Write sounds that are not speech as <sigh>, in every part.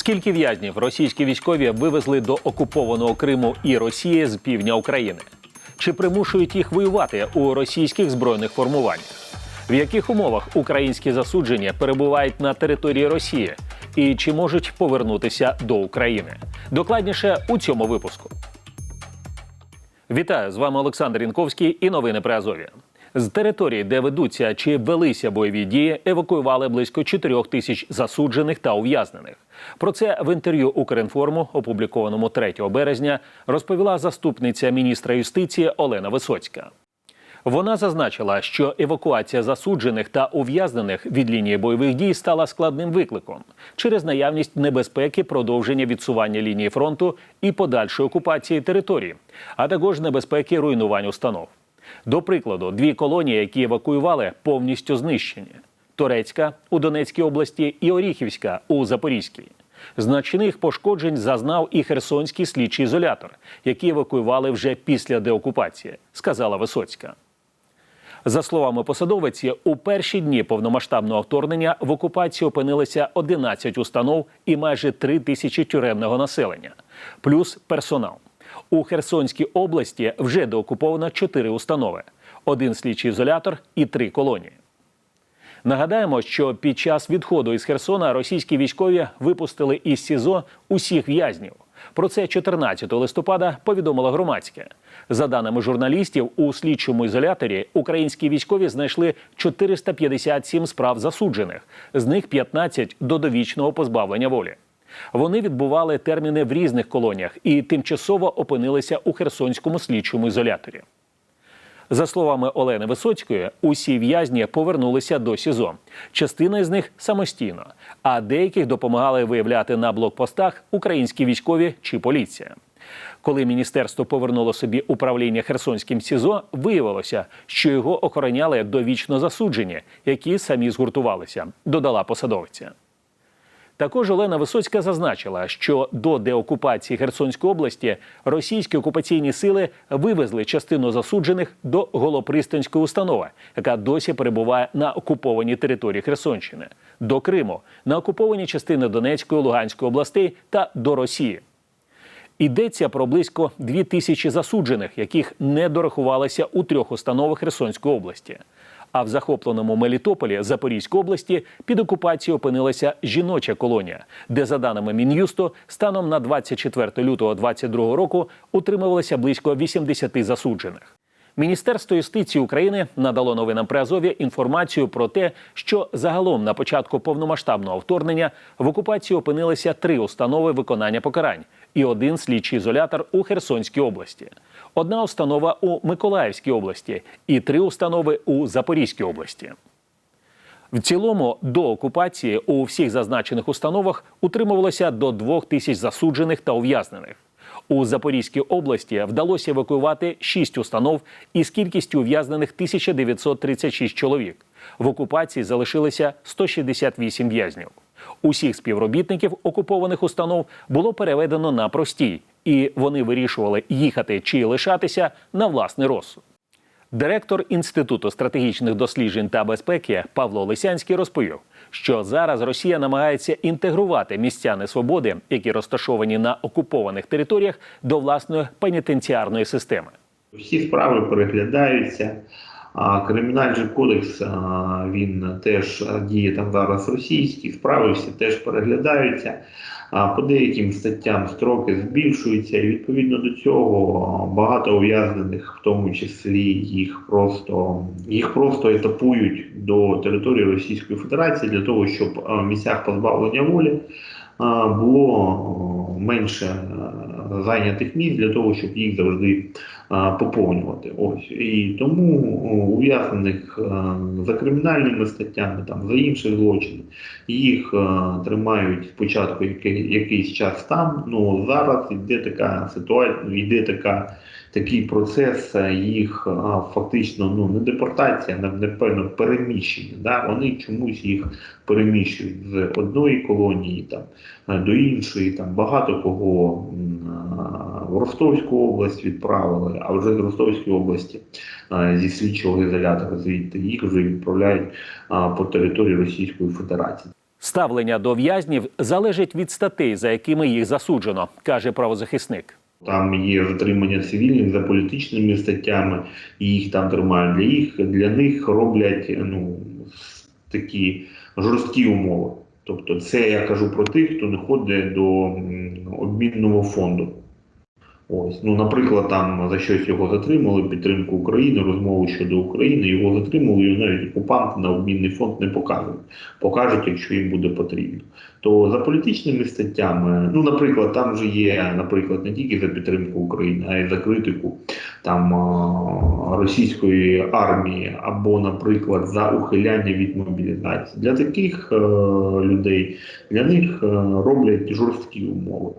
Скільки в'язнів російські військові вивезли до окупованого Криму і Росії з півдня України? Чи примушують їх воювати у російських збройних формуваннях? В яких умовах українські засуджені перебувають на території Росії? І чи можуть повернутися до України? Докладніше у цьому випуску. Вітаю з вами Олександр Інковський і новини при Азові. З території, де ведуться чи велися бойові дії, евакуювали близько 4 тисяч засуджених та ув'язнених. Про це в інтерв'ю Укрінформу, опублікованому 3 березня, розповіла заступниця міністра юстиції Олена Висоцька. Вона зазначила, що евакуація засуджених та ув'язнених від лінії бойових дій стала складним викликом через наявність небезпеки продовження відсування лінії фронту і подальшої окупації території, а також небезпеки руйнувань установ. До прикладу, дві колонії, які евакуювали, повністю знищені: Торецька у Донецькій області і Оріхівська у Запорізькій. Значних пошкоджень зазнав і Херсонський слідчий ізолятор, який евакуювали вже після деокупації, сказала Висоцька. За словами посадовиці, у перші дні повномасштабного вторгнення в окупації опинилися 11 установ і майже 3 тисячі тюремного населення, плюс персонал. У Херсонській області вже деокуповано 4 установи, один слідчий ізолятор і три колонії. Нагадаємо, що під час відходу із Херсона російські військові випустили із СІЗО усіх в'язнів. Про це 14 листопада повідомила громадське. За даними журналістів, у слідчому ізоляторі українські військові знайшли 457 справ засуджених, з них 15 до довічного позбавлення волі. Вони відбували терміни в різних колоніях і тимчасово опинилися у Херсонському слідчому ізоляторі. За словами Олени Висоцької, усі в'язні повернулися до СІЗО. Частина з них самостійно, а деяких допомагали виявляти на блокпостах українські військові чи поліція. Коли міністерство повернуло собі управління Херсонським СІЗО, виявилося, що його охороняли довічно засуджені, які самі згуртувалися, додала посадовиця. Також Олена Висоцька зазначила, що до деокупації Херсонської області російські окупаційні сили вивезли частину засуджених до Голопристанської установи, яка досі перебуває на окупованій території Херсонщини, до Криму, на окуповані частини Донецької, Луганської областей та до Росії. Йдеться про близько дві тисячі засуджених, яких не дорахувалося у трьох установах Херсонської області. А в захопленому Мелітополі Запорізької області під окупацією опинилася жіноча колонія, де, за даними Мін'юсту, станом на 24 лютого 2022 року утримувалося близько 80 засуджених. Міністерство юстиції України надало новинам при Азові інформацію про те, що загалом на початку повномасштабного вторгнення в окупації опинилися три установи виконання покарань і один слідчий ізолятор у Херсонській області, одна установа у Миколаївській області і три установи у Запорізькій області. В цілому до окупації у всіх зазначених установах утримувалося до двох тисяч засуджених та ув'язнених. У Запорізькій області вдалося евакуювати 6 установ із кількістю ув'язнених 1936 чоловік. В окупації залишилося 168 в'язнів. Усіх співробітників окупованих установ було переведено на простій, і вони вирішували їхати чи лишатися на власний розсуд. Директор Інституту стратегічних досліджень та безпеки Павло Лисянський розповів, що зараз Росія намагається інтегрувати містяни свободи, які розташовані на окупованих територіях, до власної пенітенціарної системи. Всі справи переглядаються. А кримінальний кодекс він теж діє там зараз російські справи, всі теж переглядаються. По деяким статтям строки збільшуються, і відповідно до цього багато ув'язнених, в тому числі їх просто їх просто етапують до території Російської Федерації для того, щоб в місцях позбавлення волі було менше зайнятих місць для того, щоб їх завжди поповнювати. Ось і тому ув'язнених за кримінальними статтями, там за інші злочини, їх тримають спочатку який, якийсь час там. Ну зараз йде така ситуація, йде така. Такий процес їх а, фактично ну не депортація, не напевно переміщення. Да? Вони чомусь їх переміщують з одної колонії там до іншої. Там багато кого в Ростовську область відправили, а вже з Ростовської області зі слідчого ізолятора звідти їх вже відправляють по території Російської Федерації. Ставлення до в'язнів залежить від статей, за якими їх засуджено, каже правозахисник. Там є затримання цивільних за політичними статтями, і їх там тримають. Для їх для них роблять ну такі жорсткі умови. Тобто, це я кажу про тих, хто не ходить до обмінного фонду. Ось, ну, наприклад, там за щось його затримали, підтримку України, розмову щодо України, його затримали, і навіть окупанти на обмінний фонд не показують. Покажуть, якщо їм буде потрібно. То за політичними статтями, ну, наприклад, там же є, наприклад, не тільки за підтримку України, а й за критику там російської армії, або, наприклад, за ухиляння від мобілізації. Для таких е, людей для них е, роблять жорсткі умови.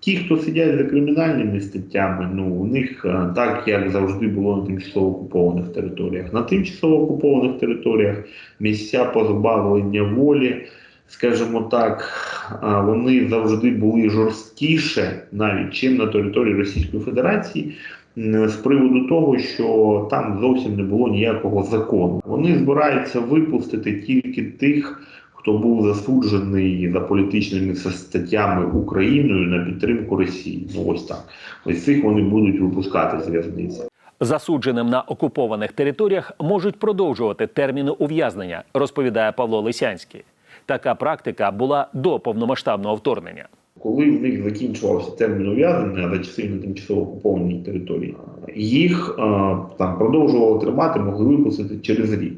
Ті, хто сидять за кримінальними статтями, ну у них е, так як завжди було на тимчасово окупованих територіях. На тимчасово окупованих територіях місця позбавлення волі, скажімо так, вони завжди були жорсткіше, навіть чим на території Російської Федерації. З приводу того, що там зовсім не було ніякого закону, вони збираються випустити тільки тих, хто був засуджений за політичними статтями Україною на підтримку Росії. Ну ось так. Ось цих вони будуть випускати з в'язниці. Засудженим на окупованих територіях можуть продовжувати терміни ув'язнення, розповідає Павло Лисянський. Така практика була до повномасштабного вторгнення. Коли в них закінчувався термін ув'язнення за часи на тимчасово окупованій території, їх е, там продовжували тримати, могли випустити через рік.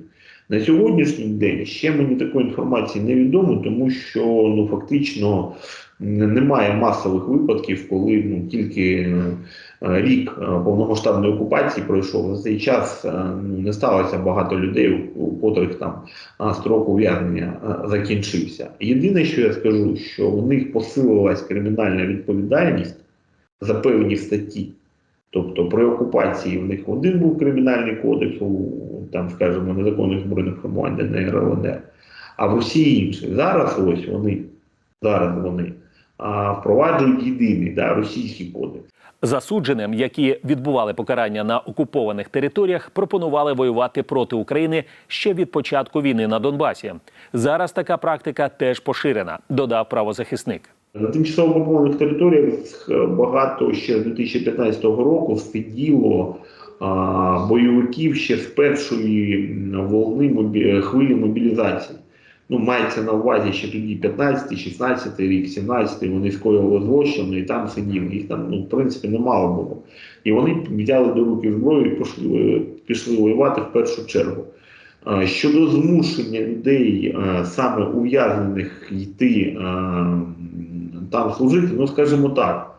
На сьогоднішній день ще мені такої інформації не відомо, тому що ну фактично немає масових випадків, коли ну тільки е, рік е, повномасштабної окупації пройшов. За цей час е, ну, не сталося багато людей, у котрих там строк ув'язнення закінчився. Єдине, що я скажу, що у них посилилась кримінальна відповідальність за певні статті. Тобто при окупації в них один був кримінальний кодекс, у там, скажімо, незаконних збройних формувань ДНР, ЛНР, а в Росії інший. Зараз ось вони, зараз вони а, впроваджують єдиний да, російський кодекс. Засудженим, які відбували покарання на окупованих територіях, пропонували воювати проти України ще від початку війни на Донбасі. Зараз така практика теж поширена, додав правозахисник. На тимчасово окупованих територіях е, багато ще з 2015 року а, бойовиків ще з першої волни мобі... хвилі мобілізації. Ну, мається на увазі ще тоді 15, 16 рік, 17 вони скоювали злочини і там сиділи. Їх там, ну, в принципі, немало було. І вони взяли до руки зброю і пішли, пішли воювати в першу чергу. А, Щодо змушення людей, саме ув'язнених, йти там служити, ну скажімо так,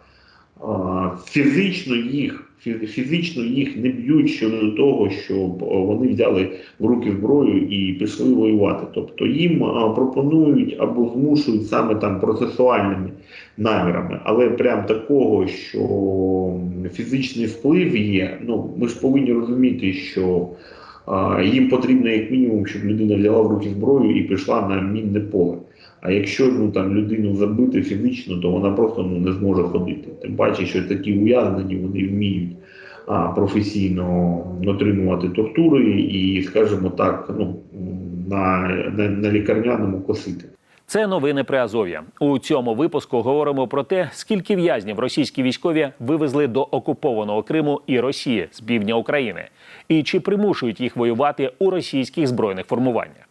фізично їх, фізично їх не б'ють щодо того, щоб вони взяли в руки зброю і пішли воювати. Тобто їм пропонують або змушують саме там процесуальними намірами, але прям такого, що фізичний вплив є. Ну ми ж повинні розуміти, що їм потрібно як мінімум, щоб людина взяла в руки зброю і пішла на мінне поле. А якщо ну там людину забити фізично, то вона просто ну не зможе ходити. Тим паче, що такі ув'язнені вони вміють а, професійно отримувати тортури і, скажімо так, ну на, на, на лікарняному косити. Це новини при Азов'я. У цьому випуску говоримо про те, скільки в'язнів російські військові вивезли до окупованого Криму і Росії з півдня України, і чи примушують їх воювати у російських збройних формуваннях.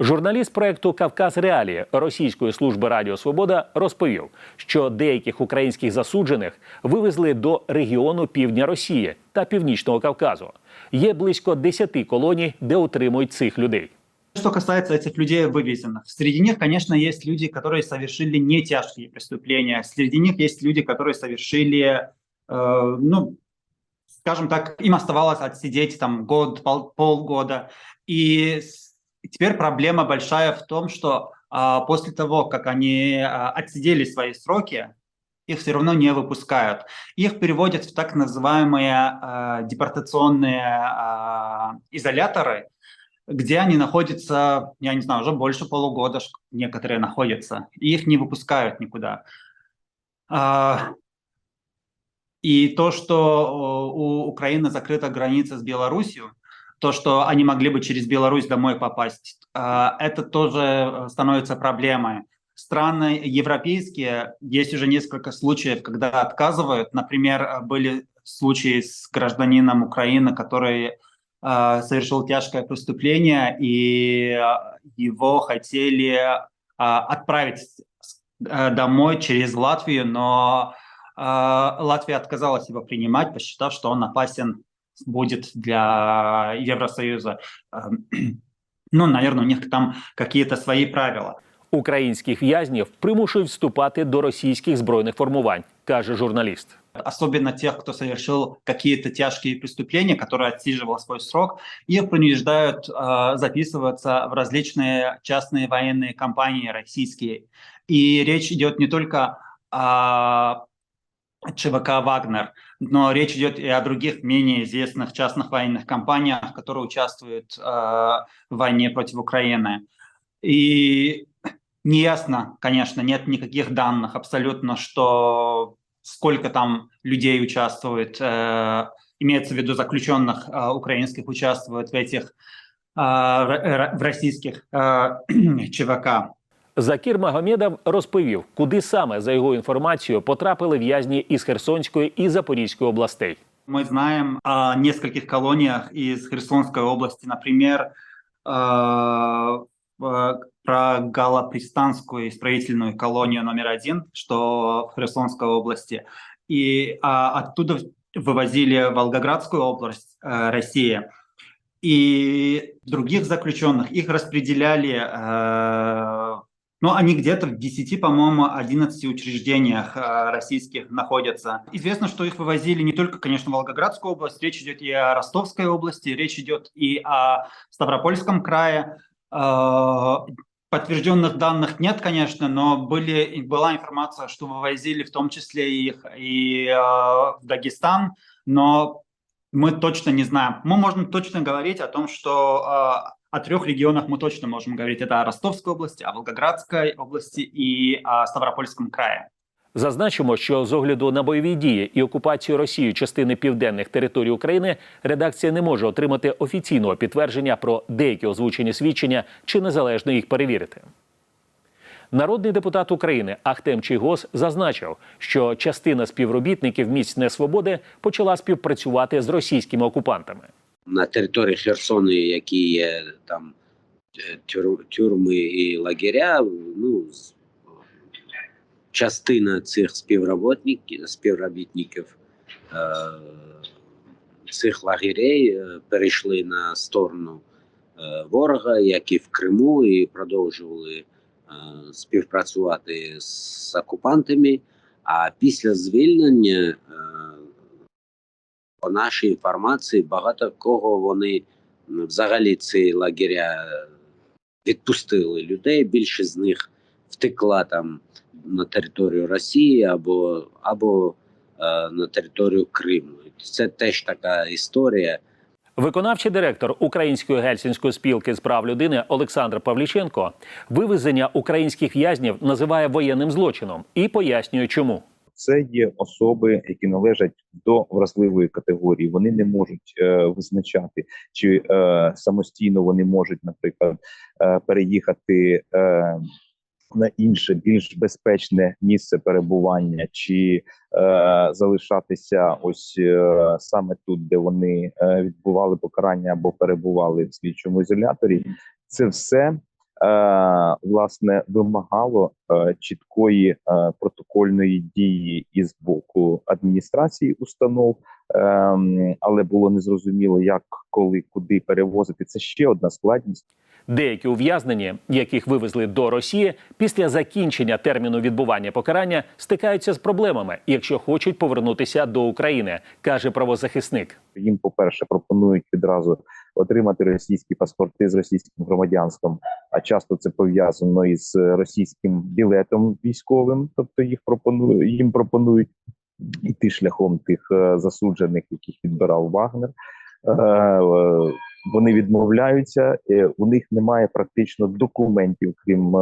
Журналіст проекту Кавказ Реалії Російської служби Радіо Свобода розповів, що деяких українських засуджених вивезли до регіону півдня Росії та Північного Кавказу. Є близько 10 колоній, де утримують цих людей. Что касается этих людей вывезенных, среди них, конечно, есть люди, которые совершили не тяжкие преступления. Среди них есть люди, которые совершили, э, ну, скажем так, им оставалось отсидеть там год, пол, полгода. И с- теперь проблема большая в том, что а, после того, как они а, отсидели свои сроки, их все равно не выпускают. Их переводят в так называемые э, депортационные э, изоляторы, где они находятся, я не знаю, уже больше полугода некоторые находятся, и их не выпускают никуда. А, и то, что у Украины закрыта граница с Беларусью, то, что они могли бы через Беларусь домой попасть, а, это тоже э, становится проблемой. Страны европейские, есть уже несколько случаев, когда отказывают. Например, э, были случаи с гражданином Украины, который э, совершил тяжкое преступление, и его хотели отправить домой через Латвию, но Латвия отказалась его принимать, посчитав, что он опасен будет для Евросоюза. <clears throat> Эм, Ну, наверное, у них там какие-то свої правила. Українських в'язнів примушують вступати до російських збройних формувань, каже журналіст. Особенно тех, кто совершил какие-то тяжкие преступления, который отсиживал свой срок, их принуждают э, записываться в различные частные военные компании российские. И речь идет не только о ЧВК «Вагнер», но речь идет и о других менее известных частных военных компаниях, которые участвуют э, в войне против Украины. И неясно, конечно, нет никаких данных абсолютно, что сколько там людей участвует, э, имеется в виду заключенных э, украинских участвует в этих э, в российских э, <clears throat> ЧВК. Закір Магомедов розповів, куди саме за його інформацією потрапили в'язні із Херсонської і Запорізької областей. Мы знаем о нескольких колониях из Херсонской области, например, э, э, про Галапристанскую исправительную колонию номер один, что в Херсонской области, и а, оттуда вывозили в Волгоградскую область э, России. И других заключенных их распределяли, э, ну, они где-то в 10, по-моему, 11 учреждениях э, российских находятся. Известно, что их вывозили не только, конечно, в Волгоградскую область, речь идет и о Ростовской области, речь идет и о Ставропольском крае. Э, Подтвержденных данных нет, конечно, но были, была информация, что вывозили в том числе их и э, в Дагестан, но мы точно не знаем. Мы можем точно говорить о том, что о трех регионах мы точно можем говорить. Это о Ростовской области, о Волгоградской области и о Ставропольском крае. Зазначимо, що з огляду на бойові дії і окупацію Росією частини південних територій України редакція не може отримати офіційного підтвердження про деякі озвучені свідчення чи незалежно їх перевірити. Народний депутат України Ахтем Чийгос зазначив, що частина співробітників місць несвободи почала співпрацювати з російськими окупантами. На території Херсону, які є там е, тюр- тюрми і лагеря, ну частина цих співробітників, співробітників е, цих лагерей е, перейшли на сторону ворога, як і в Криму, і продовжували співпрацювати з окупантами. А після звільнення по нашій інформації, багато кого вони взагалі ці лагеря відпустили людей. Більшість з них втекла там на територію Росії або, або е, на територію Криму. Це теж така історія. Виконавчий директор Української гельсінської спілки з прав людини Олександр Павліченко вивезення українських в'язнів називає воєнним злочином і пояснює, чому. Це є особи, які належать до вразливої категорії. Вони не можуть е, визначати, чи е, самостійно вони можуть, наприклад, е, переїхати е, на інше більш безпечне місце перебування, чи е, залишатися ось е, саме тут, де вони е, відбували покарання або перебували в слідчому ізоляторі. Це все власне вимагало е, чіткої е, протокольної дії із боку адміністрації установ, ем, але було незрозуміло, як, коли, куди перевозити. Це ще одна складність. Деякі ув'язнені, яких вивезли до Росії, після закінчення терміну відбування покарання стикаються з проблемами, якщо хочуть повернутися до України, каже правозахисник. їм, по-перше, пропонують відразу отримати російські паспорти з російським громадянством, а часто це пов'язано із російським білетом військовим, тобто їх пропонують їм пропонують іти шляхом тих е, засуджених, яких відбирав Вагнер. Е, е, Вони відмовляються, у них немає практично документів, крім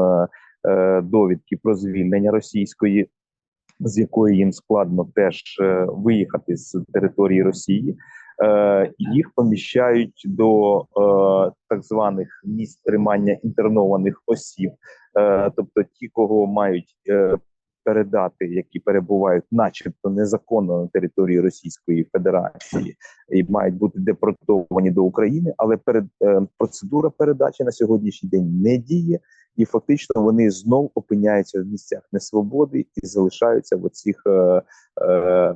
довідки про звільнення російської, з якої їм складно теж виїхати з території Росії. Е, їх поміщають до е, так званих місць тримання інтернованих осіб, е, тобто ті, кого мають е, передати, які перебувають, начебто незаконно на території Російської Федерації, і мають бути депортовані до України, але перед е, процедура передачі на сьогоднішній день не діє, і фактично вони знов опиняються в місцях несвободи і залишаються в оцих е, е,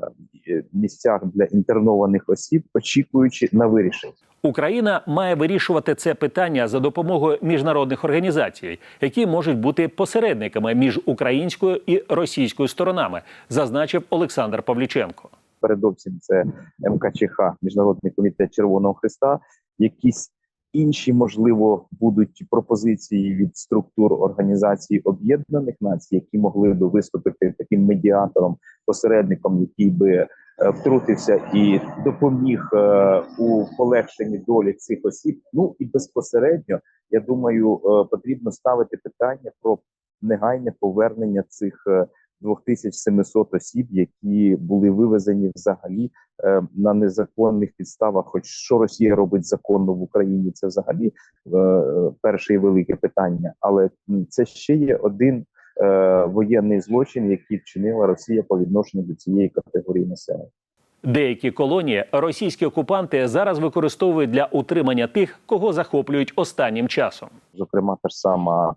місцях для інтернованих осіб, очікуючи на вирішення. Україна має вирішувати це питання за допомогою міжнародних організацій, які можуть бути посередниками між українською і російською сторонами, зазначив Олександр Павліченко. Передовсім це МКЧХ, Міжнародний комітет Червоного Христа, якісь інші, можливо, будуть пропозиції від структур Організації Об'єднаних Націй, які могли би виступити таким медіатором, посередником, який би е, втрутився і допоміг е, у полегшенні долі цих осіб. Ну і безпосередньо, я думаю, е, потрібно ставити питання про негайне повернення цих. Е, 2700 осіб, які були вивезені взагалі е, на незаконних підставах. Хоч що Росія робить законно в Україні, це взагалі е, перше і велике питання. Але це ще є один е, воєнний злочин, який вчинила Росія по відношенню до цієї категорії населення. Деякі колонії російські окупанти зараз використовують для утримання тих, кого захоплюють останнім часом. Зокрема, та ж сама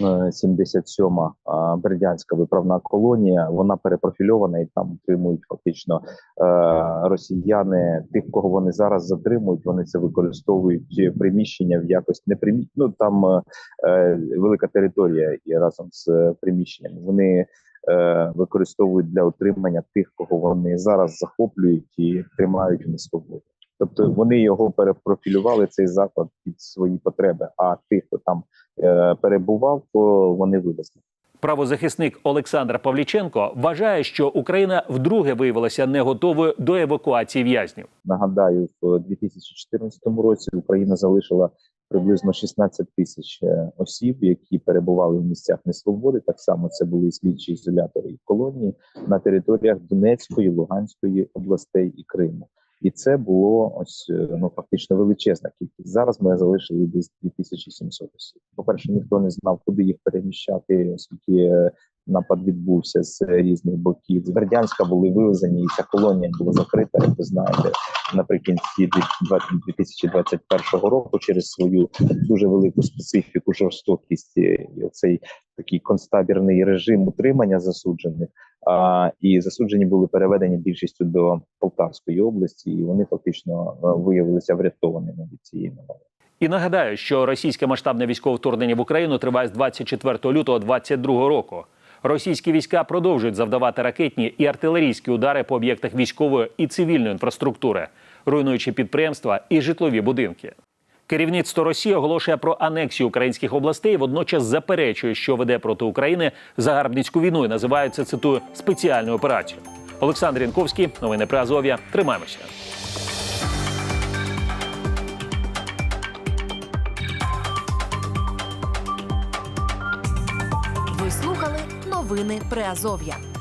77-ма бердянська виправна колонія. Вона перепрофільована і там утримують фактично е, росіяни. Тих, кого вони зараз затримують, вони це використовують е, приміщення в якості не примі... Ну там е, е, велика територія і разом з е, приміщеннями. Вони е, використовують для утримання тих, кого вони зараз захоплюють і тримають в несвободі. Тобто вони його перепрофілювали цей заклад під свої потреби. А тих, хто там е, перебував, то вони вивезли. Правозахисник Олександр Павліченко вважає, що Україна вдруге виявилася не готовою до евакуації в'язнів. Нагадаю, в 2014 році Україна залишила приблизно 16 тисяч е, осіб, які перебували в місцях несвободи. Так само це були слідчі ізолятори і колонії на територіях Донецької, Луганської областей і Криму. І це було ось е, ну фактично величезна кількість. Зараз ми залишили десь 2700 осіб. По перше, ніхто не знав, куди їх переміщати, оскільки е, напад відбувся з різних боків. З Бердянська були вивезені, і ця колонія була закрита, як ви знаєте, наприкінці 2021 року через свою дуже велику специфіку, жорстокість е, і оцей такий концтабірний режим утримання засуджених. А, і засуджені були переведені більшістю до Полтавської області, і вони фактично е, виявилися врятованими від цієї навали. І нагадаю, що російське масштабне військове вторгнення в Україну триває з 24 лютого 2022 року. Російські війська продовжують завдавати ракетні і артилерійські удари по об'єктах військової і цивільної інфраструктури, руйнуючи підприємства і житлові будинки. Керівництво Росії оголошує про анексію українських областей, водночас заперечує, що веде проти України загарбницьку війну і називає це цитую спеціальну операцію. Олександр Янковський, новини при Азов'я. Тримаємося. Ви слухали новини Приазов'я.